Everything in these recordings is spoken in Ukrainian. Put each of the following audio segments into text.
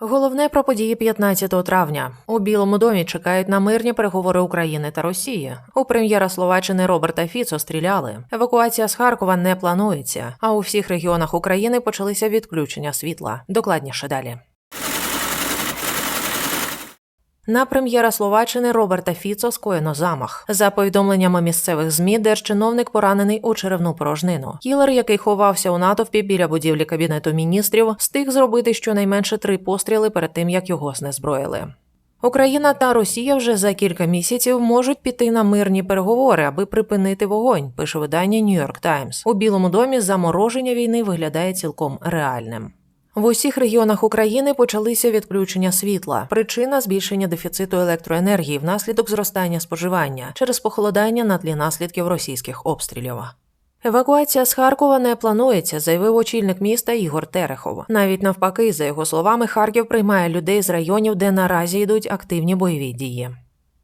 Головне про події 15 травня. У Білому домі чекають на мирні переговори України та Росії. У прем'єра Словаччини Роберта Фіцо стріляли. Евакуація з Харкова не планується. А у всіх регіонах України почалися відключення світла. Докладніше далі. На прем'єра Словаччини Роберта Фіцо скоєно замах. За повідомленнями місцевих змі, держчиновник поранений у черевну порожнину. Кілер, який ховався у натовпі біля будівлі кабінету міністрів, встиг зробити щонайменше три постріли перед тим, як його знезброїли. Україна та Росія вже за кілька місяців можуть піти на мирні переговори, аби припинити вогонь. Пише видання New York Times. У Білому домі замороження війни виглядає цілком реальним. В усіх регіонах України почалися відключення світла. Причина збільшення дефіциту електроенергії внаслідок зростання споживання через похолодання на тлі наслідків російських обстрілів. Евакуація з Харкова не планується, заявив очільник міста Ігор Терехов. Навіть навпаки, за його словами, Харків приймає людей з районів, де наразі йдуть активні бойові дії.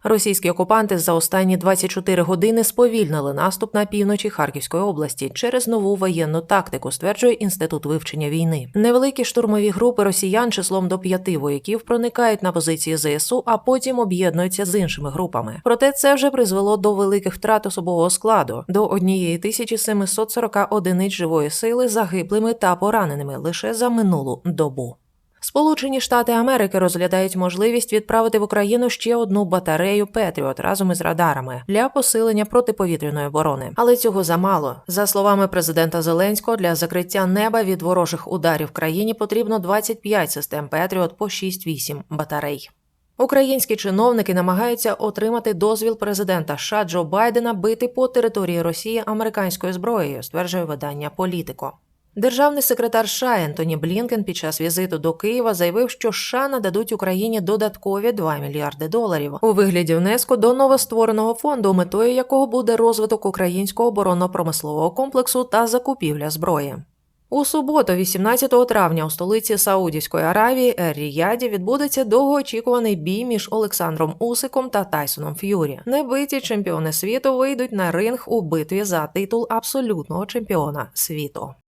Російські окупанти за останні 24 години сповільнили наступ на півночі Харківської області через нову воєнну тактику, стверджує інститут вивчення війни. Невеликі штурмові групи росіян числом до п'яти вояків проникають на позиції ЗСУ, а потім об'єднуються з іншими групами. Проте це вже призвело до великих втрат особового складу до 1740 одиниць живої сили загиблими та пораненими лише за минулу добу. Сполучені Штати Америки розглядають можливість відправити в Україну ще одну батарею Петріот разом із радарами для посилення протиповітряної оборони. Але цього замало. За словами президента Зеленського, для закриття неба від ворожих ударів в країні потрібно 25 систем Петріот по 6-8 батарей. Українські чиновники намагаються отримати дозвіл президента США Джо Байдена бити по території Росії американською зброєю, стверджує видання Політико. Державний секретар США Ентоні Блінкен під час візиту до Києва заявив, що США нададуть Україні додаткові 2 мільярди доларів у вигляді внеску до новоствореного фонду, метою якого буде розвиток українського оборонно-промислового комплексу та закупівля зброї. У суботу, 18 травня, у столиці Саудівської Аравії Ер-Ріяді відбудеться довгоочікуваний бій між Олександром Усиком та Тайсоном Ф'юрі. Небиті чемпіони світу вийдуть на ринг у битві за титул абсолютного чемпіона світу.